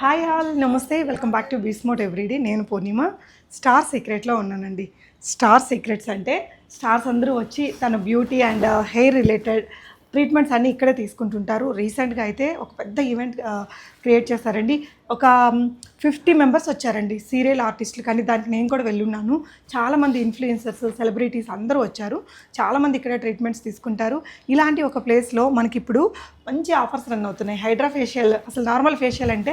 Hi all నమస్తే. Welcome back to బీస్మోట్ everyday. నేను పూర్ణిమ. స్టార్ సీక్రెట్లో ఉన్నానండి. స్టార్ సీక్రెట్స్ అంటే స్టార్స్ అందరూ వచ్చి తన beauty and uh, hair related treatments అన్నీ ఇక్కడే తీసుకుంటుంటారు. రీసెంట్గా అయితే ఒక పెద్ద ఈవెంట్ uh, క్రియేట్ చేస్తారండి. ఒక ఫిఫ్టీ మెంబర్స్ వచ్చారండి సీరియల్ ఆర్టిస్టులు. కానీ దానికి నేను కూడా వెళ్ళున్నాను. చాలామంది ఇన్ఫ్లుయెన్సర్స్ సెలబ్రిటీస్ అందరూ వచ్చారు. చాలామంది ఇక్కడ ట్రీట్మెంట్స్ తీసుకుంటారు. ఇలాంటి ఒక ప్లేస్లో మనకి ఇప్పుడు మంచి ఆఫర్స్ రన్ అవుతున్నాయి. హైడ్రా ఫేషియల్ అసలు నార్మల్ ఫేషియల్ అంటే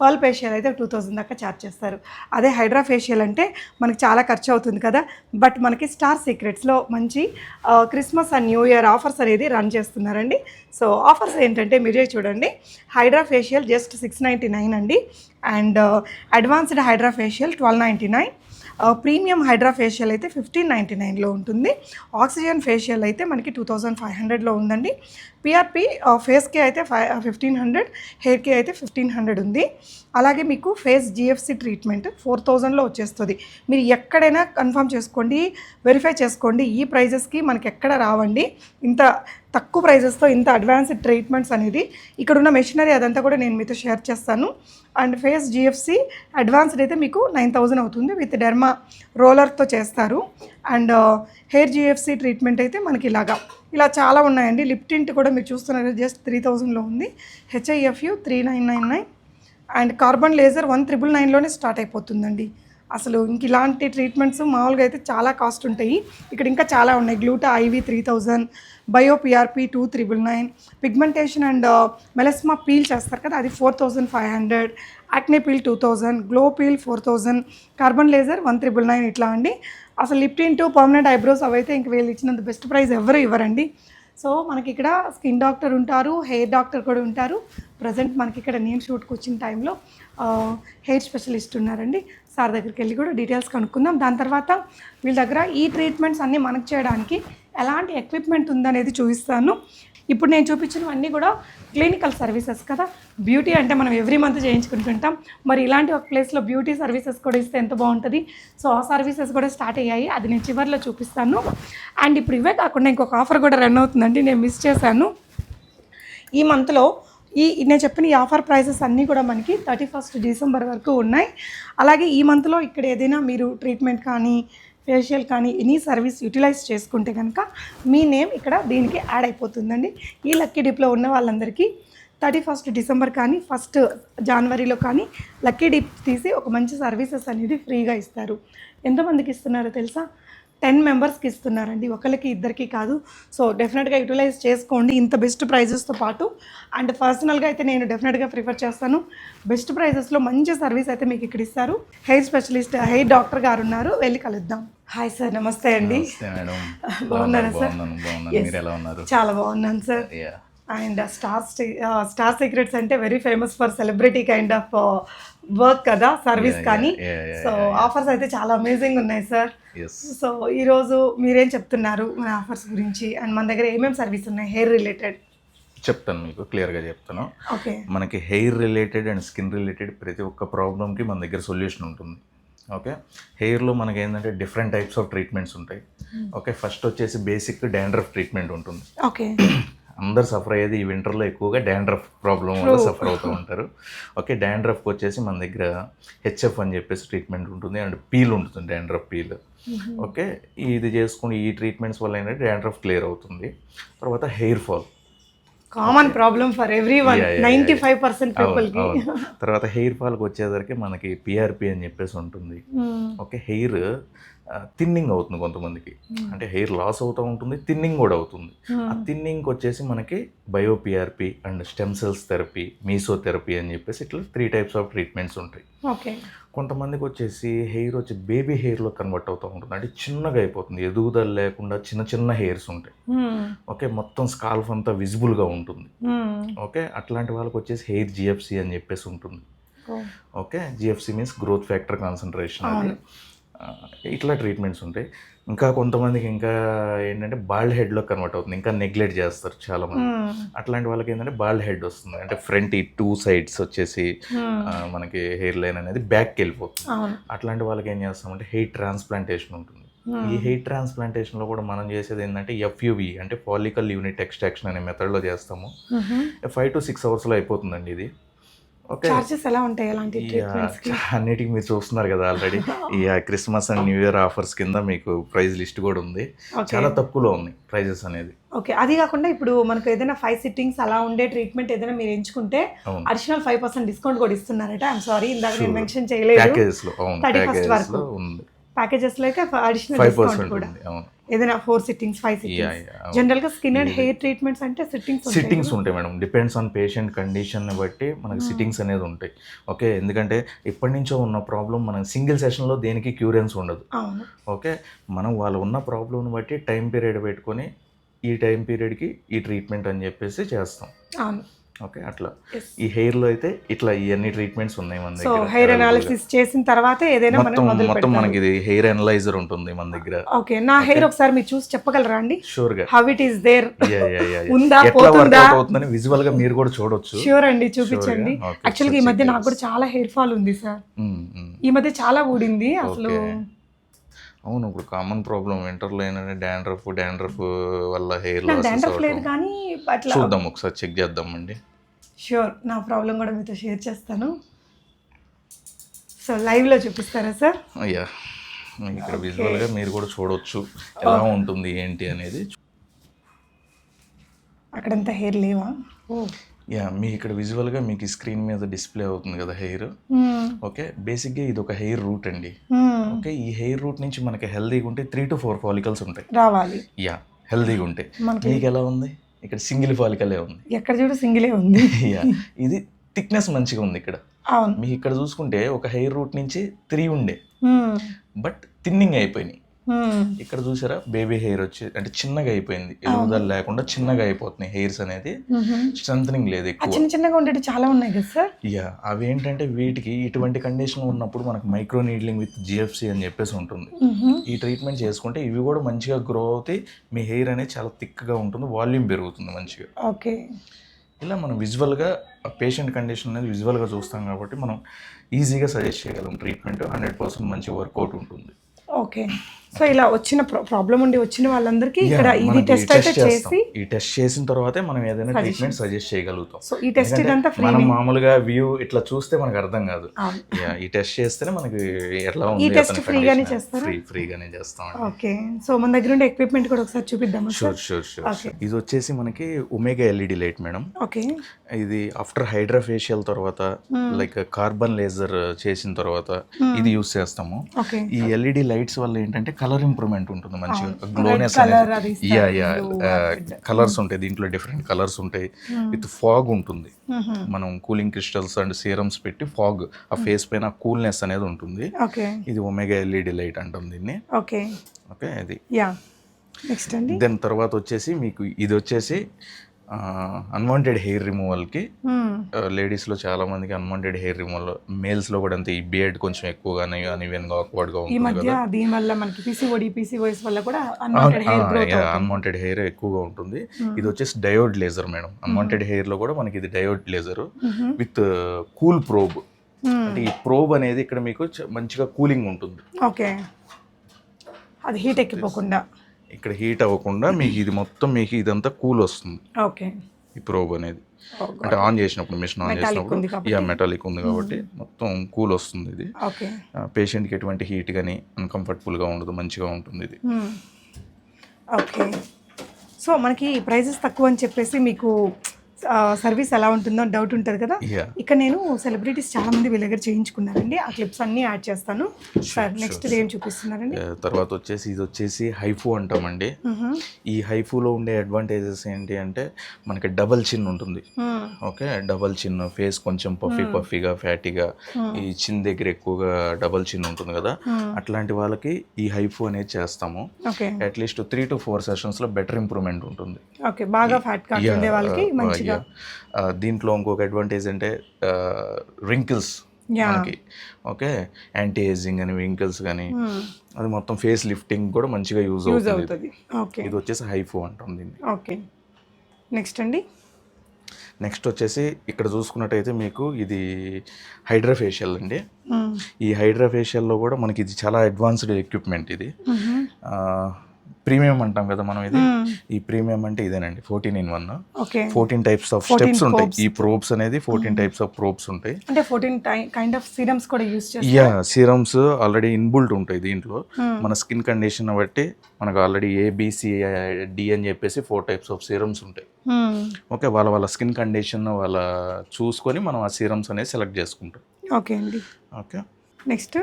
పర్ల్ ఫేషియల్ అయితే టూ థౌజండ్ దాకా ఛార్జ్ చేస్తారు. అదే హైడ్రా ఫేషియల్ అంటే మనకి చాలా ఖర్చు అవుతుంది కదా. బట్ మనకి స్టార్ సీక్రెట్స్లో మంచి Christmas and new year offers అనేది రన్ చేస్తున్నారండి. సో ఆఫర్స్ ఏంటంటే మీరే చూడండి. Hydra facial just six ninety nine అండి. And advanced hydra facial twelve ninety nine premium hydra facial అయితే ఫిఫ్టీన్ నైంటీ నైన్లో ఉంటుంది. ఆక్సిజన్ ఫేషియల్ అయితే మనకి టూ థౌజండ్ ఫైవ్ హండ్రెడ్లో ఉందండి. పిఆర్పి ఫేస్కి uh, అయితే ఫైవ్ ఫిఫ్టీన్ హండ్రెడ్ హెయిర్కి అయితే ఫిఫ్టీన్ హండ్రెడ్ ఉంది. అలాగే మీకు ఫేస్ జిఎఫ్సి ట్రీట్మెంట్ ఫోర్ థౌజండ్లో వచ్చేస్తుంది. మీరు ఎక్కడైనా కన్ఫర్మ్ చేసుకోండి వెరిఫై చేసుకోండి. ఈ ప్రైజెస్కి మనకి ఎక్కడ రావండి? ఇంత తక్కువ ప్రైజెస్తో ఇంత అడ్వాన్స్డ్ ట్రీట్మెంట్స్ అనేది ఇక్కడ ఉన్న మెషినరీ అదంతా కూడా నేను మీతో షేర్ చేస్తాను. అండ్ ఫేస్ జిఎఫ్సి అడ్వాన్స్డ్ అయితే మీకు నైన్ థౌజండ్ అవుతుంది విత్ డెర్మా రోలర్తో చేస్తారు. అండ్ హెయిర్ జిఎఫ్సి ట్రీట్మెంట్ అయితే మనకి ఇలాగా. ఇలా చాలా ఉన్నాయండి. లిప్ టింట్ కూడా మీరు చూస్తున్నారు జస్ట్ త్రీ థౌజండ్లో ఉంది. HIFU three nine nine nine. And carbon laser one triple నైన్లోనే start అయిపోతుందండి. అసలు ఇంక ఇలాంటి ట్రీట్మెంట్స్ మామూలుగా అయితే చాలా కాస్ట్ ఉంటాయి. ఇక్కడ ఇంకా చాలా ఉన్నాయి. Gluta IV three thousand bio PRP two triple nine pigmentation and melasma peel చేస్తారు కదా అది four thousand five hundred acne peel two thousand glow peel four thousand carbon laser one triple nine ఇట్లా అండి. అసలు లిప్టిన్ టూ పర్మనెంట్ ఐబ్రోస్ అవైతే ఇంక వీళ్ళు ఇచ్చినంత బెస్ట్ ప్రైస్ ఎవరు ఇవ్వరండి. సో మనకి ఇక్కడ స్కిన్ డాక్టర్ ఉంటారు హెయిర్ డాక్టర్ కూడా ఉంటారు. ప్రజెంట్ మనకి ఇక్కడ నేను షూట్కి వచ్చిన టైంలో హెయిర్ స్పెషలిస్ట్ ఉన్నారండి. సార్ దగ్గరికి వెళ్ళి కూడా డీటెయిల్స్ కనుక్కుందాం. దాని తర్వాత వీళ్ళ దగ్గర ఈ ట్రీట్మెంట్స్ అన్నీ మనకు చేయడానికి ఎలాంటి ఎక్విప్మెంట్ ఉందనేది చూపిస్తాను. ఇప్పుడు నేను చూపించినవన్నీ కూడా క్లినికల్ సర్వీసెస్ కదా. బ్యూటీ అంటే మనం ఎవ్రీ మంత్ చేయించుకుంటుంటాం. మరి ఇలాంటి ఒక ప్లేస్లో బ్యూటీ సర్వీసెస్ కూడా ఇస్తే ఎంత బాగుంటుంది? సో ఆ సర్వీసెస్ కూడా స్టార్ట్ అయ్యాయి. అది నేను చివరిలో చూపిస్తాను. అండ్ ఇప్పుడు ఇవే కాకుండా ఇంకొక ఆఫర్ కూడా రన్ అవుతుందండి. నేను మిస్ చేశాను. ఈ మంత్లో ఈ నేను చెప్పిన ఈ ఆఫర్ ప్రైసెస్ అన్నీ కూడా మనకి థర్టీ ఫస్ట్ డిసెంబర్ వరకు ఉన్నాయి. అలాగే ఈ మంత్లో ఇక్కడ ఏదైనా మీరు ట్రీట్మెంట్ కానీ ఫేషియల్ కానీ ఎనీ సర్వీస్ యూటిలైజ్ చేసుకుంటే కనుక మీ నేమ్ ఇక్కడ దీనికి యాడ్ అయిపోతుందండి. ఈ లక్కీ డిప్లో ఉన్న వాళ్ళందరికీ థర్టీ ఫస్ట్ డిసెంబర్ కానీ ఫస్ట్ జనవరిలో కానీ లక్కీ డిప్ తీసి ఒక మంచి సర్వీసెస్ అనేది ఫ్రీగా ఇస్తారు. ఎంతమందికి ఇస్తున్నారో తెలుసా? టెన్ మెంబర్స్కి ఇస్తున్నారండి. ఒకరికి ఇద్దరికి కాదు. సో డెఫినెట్గా యూటిలైజ్ చేసుకోండి. ఇంత బెస్ట్ ప్రైజెస్తో పాటు. అండ్ పర్సనల్గా అయితే నేను డెఫినెట్గా ప్రిఫర్ చేస్తాను. బెస్ట్ ప్రైజెస్లో మంచి సర్వీస్ అయితే మీకు ఇక్కడ ఇస్తారు. హెయిర్ స్పెషలిస్ట్ హెయిర్ డాక్టర్ గారు ఉన్నారు. వెళ్ళి కలుద్దాం. హాయ్ సార్ నమస్తే అండి. బాగున్నారా సార్ చాలా బాగున్నాను sir. And star star secrets అంటే very famous for celebrity kind of work కదా సర్వీస్ కానీ. సో ఆఫర్స్ అయితే చాలా అమేజింగ్ ఉన్నాయి సార్. సో ఈరోజు మీరేం చెప్తున్నారు మన ఆఫర్స్ గురించి? అండ్ మన దగ్గర ఏమేమి సర్వీస్ ఉన్నాయి హెయిర్ రిలేటెడ్ చెప్తాను మీకు క్లియర్గా చెప్తాను. ఓకే మనకి hair related and skin related ప్రతి ఒక్క ప్రాబ్లమ్కి మన దగ్గర సొల్యూషన్ ఉంటుంది. ఓకే హెయిర్లో మనకి ఏంటంటే డిఫరెంట్ టైప్స్ ఆఫ్ ట్రీట్మెంట్స్ ఉంటాయి. ఓకే ఫస్ట్ వచ్చేసి బేసిక్ డాండ్రఫ్ ట్రీట్మెంట్ ఉంటుంది. ఓకే అందరు సఫర్ అయ్యేది ఈ వింటర్లో ఎక్కువగా డాండ్రఫ్ ప్రాబ్లం వల్ల సఫర్ అవుతూ ఉంటారు. ఓకే డాండ్రఫ్కి వచ్చేసి మన దగ్గర హెచ్ఎఫ్ అని చెప్పేసి ట్రీట్మెంట్ ఉంటుంది అండ్ పీల్ ఉంటుంది డాండ్రఫ్ పీల్. ఓకే ఇది చేసుకుని ఈ ట్రీట్మెంట్స్ వల్ల ఏంటంటే డాండ్రఫ్ క్లియర్ అవుతుంది. తర్వాత hair fall. Common problem for everyone ninety. Five percent పీపుల్కి. తర్వాత హెయిర్ ఫాల్కి వచ్చేసరికి మనకి పిఆర్పి అని చెప్పేసి ఉంటుంది. ఓకే హెయిర్ థిన్నింగ్ అవుతుంది కొంతమందికి. అంటే హెయిర్ లాస్ అవుతూ ఉంటుంది థిన్నింగ్ కూడా అవుతుంది. ఆ థిన్నింగ్కి వచ్చేసి మనకి bio PRP and stem cells therapy mesotherapy అని చెప్పేసి ఇట్లా త్రీ టైప్స్ ఆఫ్ ట్రీట్మెంట్స్ ఉంటాయి. ఓకే. కొంతమందికి వచ్చేసి హెయిర్ వచ్చి బేబీ హెయిర్లో కన్వర్ట్ అవుతూ ఉంటుంది. అంటే చిన్నగా అయిపోతుంది. ఎదుగుదల లేకుండా చిన్న చిన్న హెయిర్స్ ఉంటాయి. ఓకే మొత్తం స్కాల్ఫ్ అంతా విజిబుల్గా ఉంటుంది. ఓకే అట్లాంటి వాళ్ళకి వచ్చేసి హెయిర్ జిఎఫ్సి అని చెప్పేసి ఉంటుంది. Okay GFC means growth factor concentration అది. ఇట్లా ట్రీట్మెంట్స్ ఉంటాయి. ఇంకా కొంతమందికి ఇంకా ఏంటంటే బాల్డ్ హెడ్లో కన్వర్ట్ అవుతుంది. ఇంకా నెగ్లెక్ట్ చేస్తారు చాలా మంది అట్లాంటి వాళ్ళకి ఏంటంటే బాల్డ్ హెడ్ వస్తుంది. అంటే ఫ్రంట్ ఈ టూ సైడ్స్ వచ్చేసి ఆ, మనకి హెయిర్ లైన్ అనేది బ్యాక్కి వెళ్ళిపోతుంది. అట్లాంటి వాళ్ళకి ఏం చేస్తామంటే హెయిర్ ట్రాన్స్ప్లాంటేషన్ ఉంటుంది. ఈ హెయిర్ ట్రాన్స్ప్లాంటేషన్లో కూడా మనం చేసేది ఏంటంటే ఎఫ్యువి అంటే పాలికల్ యూనిట్ ఎక్స్ట్రాక్షన్ అనే మెథడ్లో చేస్తాము. ఫైవ్ టు సిక్స్ అవర్స్లో అయిపోతుందండి ఇది. చార్జెస్ ఎలా ఉంటాయి అలాంటి అన్నిటికి మీరు చూస్తున్నారు కదా ఆల్రెడీ ఈ Christmas and new year offers కింద మీకు ప్రైస్ లిస్ట్ కూడా ఉంది. చాలా తక్కువలో ఉంది ప్రైజెస్ అనేది. ఓకే అది కాకుండా ఇప్పుడు మనకు ఏదైనా ఫైవ్ సిట్టింగ్స్ అలా ఉండే ట్రీట్మెంట్ ఏదైనా మీరు ఎంచుకుంటే అడిషనల్ ఫైవ్ పర్సెంట్ డిస్కౌంట్ కూడా ఇస్తున్నారట. ఐఎమ్ సారీ ఇందాక నేను. మెన్షన్ చేయలేదు. ప్యాకేజెస్లో అవును 31st ప్యాకేజెస్ వరకు. లో ఉంది. ప్యాకేజెస్లో అయితే అడిషనల్ డిస్కౌంట్ కూడా. అవును. ఏదైనా ఫోర్ సిట్టింగ్స్ ఫైవ్ సిట్టింగ్స్ జనరల్గా స్కిన్ అండ్ హెయిర్ ట్రీట్మెంట్స్ అంటే సిట్టింగ్స్ సిట్టింగ్స్ ఉంటాయి madam. Depends on patient condition బట్టి మనకి Hmm. సిట్టింగ్స్ అనేది ఉంటాయి. ఓకే ఎందుకంటే ఎప్పటి నుంచో ఉన్న ప్రాబ్లం మనం సింగిల్ సెషన్లో దేనికి క్యూరెన్స్ ఉండదు. ఓకే మనం వాళ్ళు ఉన్న ప్రాబ్లమ్ని బట్టి టైం పీరియడ్ పెట్టుకొని ఈ టైం పీరియడ్కి ఈ ట్రీట్మెంట్ అని చెప్పేసి చేస్తాం. అవును. ఓకే అట్లా. ఈ హెయిర్లో అయితే ఇట్లా ఇవన్నీ ట్రీట్మెంట్స్ ఉన్నాయి మన సో దగ్గర హెయిర్గా. అనాలిసిస్ చేసిన తర్వాతే ఏదైనా మనం మొత్తం మొత్తం మనకి ఇది హెయిర్ అనలైజర్ ఉంటుంది మన దగ్గర. ఓకే నా హెయిర్ ఒకసారి మీరు చూసి చెప్పగలరా అండి? షూర్గా how it is there yeah yeah yeah ఉందా ఎట్లా పోతుందా? అవుతుందని విజువల్గా మీరు కూడా చూడొచ్చు. ష్యూర్ అండి చూపించండి. Sure గా? ఈ మధ్య నాకు కూడా చాలా హెయిర్ ఫాల్ ఉంది సార్ ఉమ్, ఉమ్. ఈ మధ్య చాలా ఊడింది అసలు. అవును ఇప్పుడు కామన్ ప్రాబ్లం వింటర్లో ఏంటంటే డాండ్రఫ్ డాండ్రఫ్ వల్ల హెయిర్ డాండ్రఫ్ లేదు కానీ చూద్దాం ఒకసారి చెక్ చేద్దామండి. ష్యూర్ నా ప్రాబ్లం కూడా మీతో షేర్ చేస్తాను. సో లైవ్లో చూపిస్తారా సార్ అయ్యా మీకు ఇక్కడ Okay. విజువల్గా మీరు కూడా చూడొచ్చు. ఎలా ఉంటుంది ఏంటి అనేది అక్కడంతా హెయిర్ లేవా? ఓ. యా మీ ఇక్కడ విజువల్గా మీకు స్క్రీన్ మీద డిస్ప్లే అవుతుంది కదా హెయిర్ ఓకే బేసిక్గా ఇది ఒక హెయిర్ రూట్ అండి. ఓకే ఈ హెయిర్ రూట్ నుంచి మనకి హెల్దీగా ఉంటే త్రీ టు ఫోర్ ఫాలికల్స్ ఉంటాయి. రావాలి. యా హెల్దీగా ఉంటాయి మనకి మీకు ఎలా ఉంది? ఇక్కడ సింగిల్ ఫాలికలే ఉంది. ఎక్కడ చూడు సింగిలే ఉంది. ఇది థిక్నెస్ మంచిగా ఉంది ఇక్కడ. మీకు ఇక్కడ చూసుకుంటే ఒక హెయిర్ రూట్ నుంచి త్రీ ఉండే. బట్ థిన్నింగ్ అయిపోయినాయి. ఇక్కడ చూసారా? బేబీ హెయిర్ వచ్చి అంటే చిన్నగా అయిపోయింది. ఎదుగుదల లేకుండా చిన్నగా అయిపోతున్నాయి హెయిర్స్ అనేది. మ్మ్. స్ట్రెంథనింగ్ లేదు ఎక్కువ. చిన్న చిన్నగా ఉండేవి చాలా ఉన్నాయి కదా సార్ యా అవి ఏంటంటే వీటికి ఇటువంటి కండిషన్ ఉన్నప్పుడు మనకు మైక్రో నీడ్లింగ్ విత్ జిఎఫ్సి అని చెప్పేసి ఉంటుంది. మ్మ్. ఈ ట్రీట్మెంట్ చేసుకుంటే ఇవి కూడా మంచిగా గ్రో అవుతాయి. మీ హెయిర్ అనేది చాలా థిక్గా ఉంటుంది. వాల్యూమ్ పెరుగుతుంది మంచిగా. ఓకే ఇలా మనం విజువల్గా పేషెంట్ కండిషన్ అనేది విజువల్గా చూస్తాం కాబట్టి మనం ఈజీగా సజెస్ట్ చేయగలం ట్రీట్మెంట్ హండ్రెడ్ పర్సెంట్ మంచి వర్కౌట్ ఉంటుంది. ఓకే సో ఇలా వచ్చిన ప్రాబ్లం ఉండి వచ్చిన వాళ్ళందరికీ ఇక్కడ ఇది టెస్ట్ అయితే. చేసి ఈ టెస్ట్ చేసిన తర్వాతే మనం ఏదైనా. ట్రీట్మెంట్ సజెస్ట్ చేయగలుగుతాం. సో ఈ టెస్ట్ ఇదంతా ఫ్రీ మనం మామూలుగా వ్యూ ఇట్లా చూస్తే మనకు అర్థం కాదు. ఈ టెస్ట్ చేస్తేనే మనకి ఎట్లా ఈ ఉంది test free గానే చేస్తారా? ఫ్రీ ఫ్రీగానే చేస్తాం ఓకే సో మన దగ్గర ఉండే ఎక్విప్మెంట్ కూడా ఒకసారి చూపిద్దామా షూర్ సార్ షూర్ షూర్. ఇది వచ్చేసి మనకి omega LED light madam okay ఇది ఆఫ్టర్ హైడ్రా ఫేషియల్ తర్వాత లైక్ కార్బన్ లేజర్ చేసిన తర్వాత ఇది యూస్ చేస్తాము. ఈ ఎల్ఈడి లైట్స్ వల్ల ఏంటంటే కలర్ ఇంప్రూవ్మెంట్ ఉంటుంది మంచిగా. గ్లోనెస్ అది అనేది యా యా. కలర్స్ ఉంటాయి దీంట్లో డిఫరెంట్ కలర్స్ ఉంటాయి. విత్ ఫాగ్ ఉంటుంది. మనం కూలింగ్ క్రిస్టల్స్ అండ్ సీరమ్స్ పెట్టి ఫాగ్ ఆ ఫేస్ పైన కూల్నెస్ అనేది ఉంటుంది. ఓకే ఇది ఒమేగా ఎల్ఈడి లైట్ అంటాం దీన్ని. ఓకే ఓకే ఇది యా నెక్స్ట్ అండి. దాని తర్వాత వచ్చేసి మీకు ఇది వచ్చేసి అన్వాంటెడ్ హెయిర్ రిమూవల్కి. లేడీస్లో చాలా మందికి అన్వాంటెడ్ హెయిర్ రిమూవల్ మేల్స్లో కూడా అంతే ఈ బియర్డ్ కొంచెం ఎక్కువగానే అన్ఈవెన్గా ఆక్వర్డ్గా ఈ మధ్య దీని వల్ల మనకి పీసీఓడి పీసీఓఎస్ వల్ల కూడా అన్వాంటెడ్ హెయిర్ ఎక్కువగా ఉంటుంది. ఇది వచ్చేసి డయోడ్ లేజర్ మేడం. అన్వాంటెడ్ హెయిర్లో కూడా మనకి ఇది diode laser with cool probe అంటే ఈ ప్రోబ్ అనేది ఇక్కడ మీకు మంచిగా కూలింగ్ ఉంటుంది. ఓకే అది హీట్ ఎక్కిపోకుండా. ఇక్కడ హీట్ అవ్వకుండా మీకు ఇది మొత్తం మీకు ఇదంతా కూల్ వస్తుంది. ఓకే. ఈ ప్రోబ్ అనేది. Oh, అంటే ఆన్ చేసినప్పుడు మిషన్ ఆన్ చేసినప్పుడు. యా మెటాలిక్ ఉంది కాబట్టి మొత్తం కూల్ వస్తుంది ఇది. పేషెంట్కి ఎటువంటి హీట్ కానీ అన్కంఫర్టబుల్గా ఉండదు మంచిగా ఉంటుంది ఇది. ఓకే. సో మనకి ప్రైజెస్ తక్కువ అని చెప్పేసి మీకు సర్వీస్ ఎలా ఉంటుందో డౌట్ ఉంటుంది కదా? ఇక్కడ నేను సెలబ్రిటీస్ చాలా మంది వీళ్ళ దగ్గర చేయించుకున్నారండి. ఆ క్లిప్స్ అన్నీ యాడ్ చేస్తాను. సార్ నెక్స్ట్ ఏం చూపిస్తున్నారండి? తర్వాత వచ్చేసి ఇది వచ్చేసి హైఫు అంటామండి. ఈ హైఫూలో ఉండే అడ్వాంటేజెస్ ఏంటి అంటే మనకి డబల్ చిన్ ఉంటుంది. ఓకే డబల్ చిన్ ఫేస్ కొంచెం పఫీ పఫీగా ఫ్యాటీగా ఈ చిన్ దగ్గర ఎక్కువగా డబల్ చిన్ ఉంటుంది కదా. అట్లాంటి వాళ్ళకి ఈ హైఫు అనేది చేస్తాము. Okay. At least three to four సెషన్స్లో better improvement ఉంటుంది. ఓకే బాగా ఫ్యాట్ వాళ్ళకి uh, మంచిగా దీంట్లో ఇంకొక అడ్వాంటేజ్ అంటే రింకిల్స్ మనకి. ఓకే? యాంటీ ఏజింగ్ అని వింకిల్స్ కానీ అది మొత్తం ఫేస్ లిఫ్టింగ్ కూడా మంచిగా యూజ్ అవుతుంది. ఇది వచ్చేసి హైఫు అంటాం దీన్ని. ఓకే. నెక్స్ట్ అండి. నెక్స్ట్ వచ్చేసి ఇక్కడ చూసుకున్నట్టయితే మీకు ఇది హైడ్రా ఫేషియల్ అండి. మ్మ్. ఈ హైడ్రా ఫేషియల్లో కూడా మనకి ఇది చాలా అడ్వాన్స్డ్ ఎక్విప్మెంట్ ఇది. ఆ, ప్రీమియం అంటాం కదా మనం ఇది. ఈ ప్రీమియం అంటే ఇదేనండి fourteen in one fourteen types of 14 steps ఉంటాయి. ఈ ప్రోబ్స్ అనేది ఫోర్టీన్ టైప్స్ ఆఫ్ ప్రోబ్స్ ఉంటాయి. అంటే ఫోర్టీన్ కైండ్ ఆఫ్ సీరమ్స్ కూడా use yeah serums already inbuilt ఉంటాయి దీంట్లో. మన స్కిన్ కండిషన్ బట్టి మనకు ఆల్రెడీ ఏబిసి డి అని చెప్పేసి ఫోర్ టైప్స్ ఆఫ్ సీరమ్స్ ఉంటాయి. ఓకే వాళ్ళ వాళ్ళ స్కిన్ కండిషన్ వాళ్ళ చూసుకొని మనం ఆ సీరమ్స్ అనేది సెలెక్ట్ చేసుకుంటాం. ఓకే అండి. ఓకే. నెక్స్ట్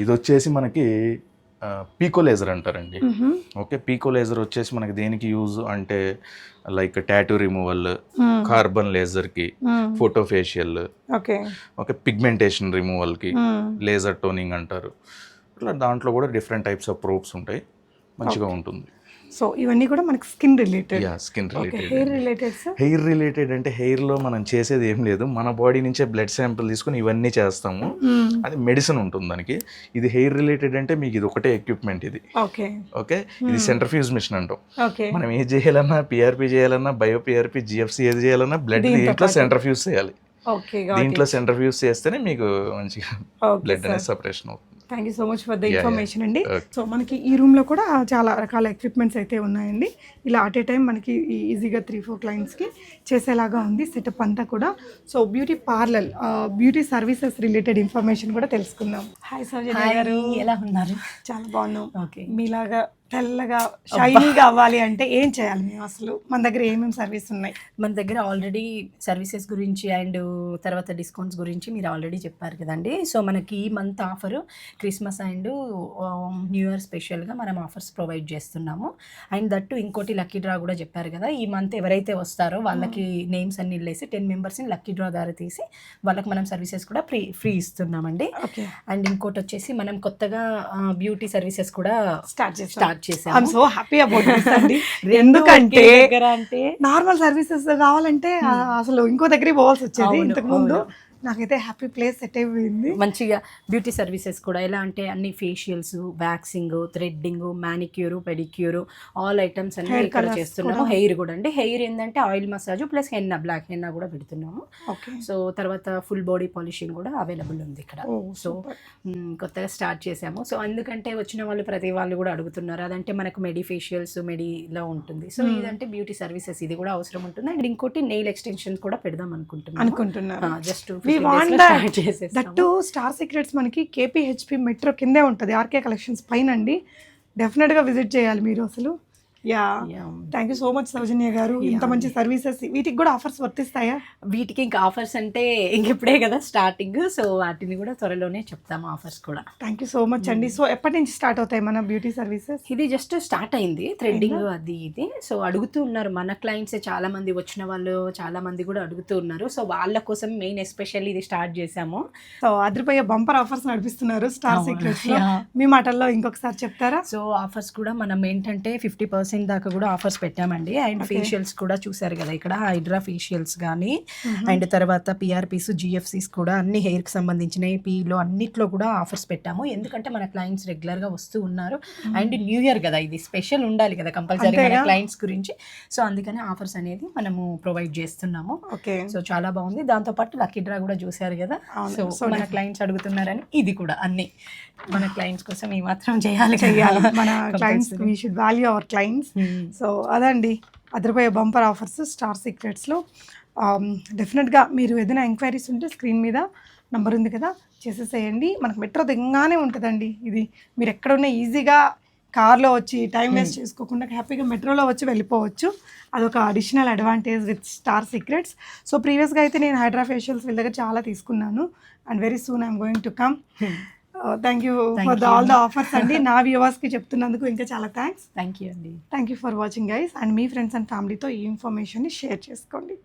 ఇది వచ్చేసి మనకి పీకో లేజర్ అంటారండి. ఓకే పీకో లేజర్ వచ్చేసి మనకి దేనికి యూజ్ అంటే like tattoo removal carbon లేజర్కి photo facial okay. Okay pigmentation రిమూవల్కి laser toning అంటారు. ఇట్లా దాంట్లో కూడా డిఫరెంట్ టైప్స్ ఆఫ్ ప్రోబ్స్ ఉంటాయి. మంచిగా ఉంటుంది. సో ఇవన్నీ కూడా మనకి skin related. Skin okay hair related related hair related అంటే హెయిర్లో మనం చేసేది ఏం లేదు. మన బాడీ నుంచే బ్లడ్ శాంపిల్ తీసుకొని ఇవన్నీ చేస్తాము. అది మెడిసిన్ ఉంటుంది దానికి. ఇది హెయిర్ రిలేటెడ్ అంటే మీకు ఇది ఒకటే ఎక్విప్మెంట్ ఇది. ఓకే ఓకే ఇది సెంట్రఫ్యూజ్ మిషన్ అంటాం. ఓకే మనం ఏది చేయాలన్నా పిఆర్పి చేయాలన్నా బయో పిఆర్పి జిఎఫ్సి ఏది చేయాలన్నా బ్లడ్ దీంట్లో పాటు. సెంట్రఫ్యూజ్ చేయాలి. దీంట్లో సెంట్రఫ్యూజ్ చేస్తేనే మీకు మంచిగా బ్లడ్ అనేది సపరేషన్ అవుతుంది. Thank you so much for the. Information అండి. సో మనకి ఈ రూమ్లో కూడా చాలా రకాల ఎక్విప్మెంట్స్ అయితే ఉన్నాయండి. ఇలా అట్ ఏ టైం మనకి ఈజీగా త్రీ ఫోర్ క్లయింట్స్కి చేసేలాగా ఉంది సెటప్ అంతా కూడా. So beauty parlour beauty services related information కూడా తెలుసుకుందాం. హాయ్ సౌజన్య గారు ఎలా ఉన్నారు? చాలా బాగున్నాం. ఓకే మీలాగా తెల్లగా షైనీగా అవ్వాలి అంటే ఏం చేయాలి మేము అసలు? మన దగ్గర ఏమేమి సర్వీస్ ఉన్నాయి? మన దగ్గర ఆల్రెడీ సర్వీసెస్ గురించి అండ్ తర్వాత డిస్కౌంట్స్ గురించి మీరు ఆల్రెడీ చెప్పారు కదండి. సో మనకి ఈ month offer Christmas and new year స్పెషల్గా మనం ఆఫర్స్ ప్రొవైడ్ చేస్తున్నాము. అండ్ దట్టు ఇంకోటి లక్కీ డ్రా కూడా చెప్పారు కదా ఈ మంత్ ఎవరైతే వస్తారో వాళ్ళకి నేమ్స్ అన్ని వెళ్ళేసి టెన్ మెంబర్స్ని లక్కీ డ్రా ద్వారా తీసి వాళ్ళకి మనం సర్వీసెస్ కూడా ఫ్రీ ఫ్రీ ఇస్తున్నామండి. అండ్ ఇంకోటి వచ్చేసి మనం కొత్తగా బ్యూటీ సర్వీసెస్ కూడా స్టార్ట్ ఐఎమ్ చేసాము సో హ్యాపీ అబౌట్ దిస్ అండి ఎందుకంటే నార్మల్ సర్వీసెస్ కావాలంటే ఆ, అసలు ఇంకో దగ్గరికి పోవాల్సి వచ్చేది. ఇంతకు ముందు. నాకైతే హ్యాపీ ప్లేస్ సెట్ అయిపోయింది. మంచిగా బ్యూటీ సర్వీసెస్ కూడా. ఎలా అంటే అన్ని facials waxing threading manicure pedicure all items అన్ని ఇక్కడ చేస్తున్నాము. హెయిర్ కూడా అండి. హెయిర్ ఏంటంటే oil massage plus henna black henna కూడా పెడుతున్నాము. సో తర్వాత ఫుల్ బాడీ పాలిషింగ్ కూడా అవైలబుల్ ఉంది ఇక్కడ. సో మ్, కొత్తగా స్టార్ట్ చేసాము సో అందుకంటే వచ్చిన వాళ్ళు ప్రతి వాళ్ళు కూడా అడుగుతున్నారు. అదంటే మనకు మెడి ఫేషియల్స్ మెడిలో ఉంటుంది. So Hmm. ఇదంటే బ్యూటీ సర్వీసెస్ ఇది కూడా అవసరం ఉంటుంది. అండ్ ఇంకోటి నెయిల్ ఎక్స్టెన్షన్ కూడా పెడదాం అనుకుంటున్నాను అనుకుంటున్నారు. జస్ట్. దట్టు స్టార్ సీక్రెట్స్ మనకి కేపీహెచ్పి మెట్రో కిందే ఉంటుంది. ఆర్కే కలెక్షన్స్ పైన అండి డెఫినెట్గా విజిట్ చేయాలి మీరు అసలు. Yeah. Thank you so much Soujanya గారు. ఇంత. మంచి సర్వీసెస్ వీటికి కూడా ఆఫర్స్ వర్తిస్తాయా? వీటికి ఇంకా ఆఫర్స్ అంటే ఇంకెప్పుడే కదా స్టార్టింగ్ సో వాటిని కూడా త్వరలోనే చెప్తాము ఆఫర్స్ కూడా. థ్యాంక్ యూ సో మచ్ అండి. సో ఎప్పటి నుంచి స్టార్ట్ అవుతాయి మన బ్యూటీ సర్వీసెస్ ఇది జస్ట్ స్టార్ట్ అయింది. థ్రెడ్డింగ్ అది ఇది. సో అడుగుతూ ఉన్నారు. మన క్లయింట్స్ చాలా మంది వచ్చిన వాళ్ళు చాలా మంది కూడా అడుగుతూ ఉన్నారు. సో వాళ్ళ కోసం మెయిన్ ఎస్పెషల్లీ ఇది స్టార్ట్ చేసాము సో అదిరిపోయే బంపర్ ఆఫర్స్ నడిపిస్తున్నారు. స్టార్. సీక్రెట్స్. మీ మాటల్లో ఇంకొకసారి చెప్తారా? సో ఆఫర్స్ కూడా మనం ఏంటంటే ఫిఫ్టీ పర్సెంట్ దాకా కూడా ఆఫర్స్ పెట్టామండి. అండ్. ఫేషియల్స్ కూడా చూసారు కదా ఇక్కడ హైడ్రా ఫేషియల్స్ కానీ అండ్ తర్వాత పిఆర్పీస్ జిఎఫ్సీస్ కూడా అన్ని hair కి సంబంధించిన పీలో అన్నిట్లో కూడా ఆఫర్స్ పెట్టాము. ఎందుకంటే మన క్లయింట్స్గా వస్తూ ఉన్నారు. అండ్ న్యూ ఇయర్ కదా ఇది స్పెషల్ ఉండాలి కదా కంపల్సరీ మన. క్లయింట్స్ గురించి. సో అందుకని ఆఫర్స్ అనేది మనము ప్రొవైడ్ చేస్తున్నాము. ఓకే. సో చాలా బాగుంది. దాంతో పాటు లక్కీ డ్రా కూడా చూసారు కదా. సో మన. క్లయింట్స్ అడుగుతున్నారని ఇది కూడా అన్ని. మన క్లయింట్స్ కోసం ఈ మాత్రం చేయాలి చెయ్యాలి మన. Clients we should value our clients Hmm. So అదండి. అదిరిపోయే బంపర్ ఆఫర్స్ స్టార్ సీక్రెట్స్లో డెఫినెట్గా మీరు ఏదైనా ఎంక్వైరీస్ ఉంటే స్క్రీన్ మీద నంబర్ ఉంది కదా చేసేసేయండి. మనకు మెట్రో దిగంగానే ఉంటుందండి ఇది. మీరు ఎక్కడున్నా ఈజీగా కార్లో వచ్చి టైం వేస్ట్ చేసుకోకుండా హ్యాపీగా మెట్రోలో వచ్చి వెళ్ళిపోవచ్చు. అదొక additional advantage with star secrets so ప్రీవియస్గా అయితే నేను హైడ్రా ఫేషియల్స్ వీళ్ళ దగ్గర చాలా తీసుకున్నాను. And very soon I'm going to come thank you for. All the offers అండి. నా వ్యూవర్స్కి చెప్తున్నందుకు ఇంకా చాలా థ్యాంక్స్ థ్యాంక్ యూ అండి. Thank you for watching guys and me friends and ఫ్యామిలీతో ఈ ఇన్ఫర్మేషన్ని షేర్ చేసుకోండి.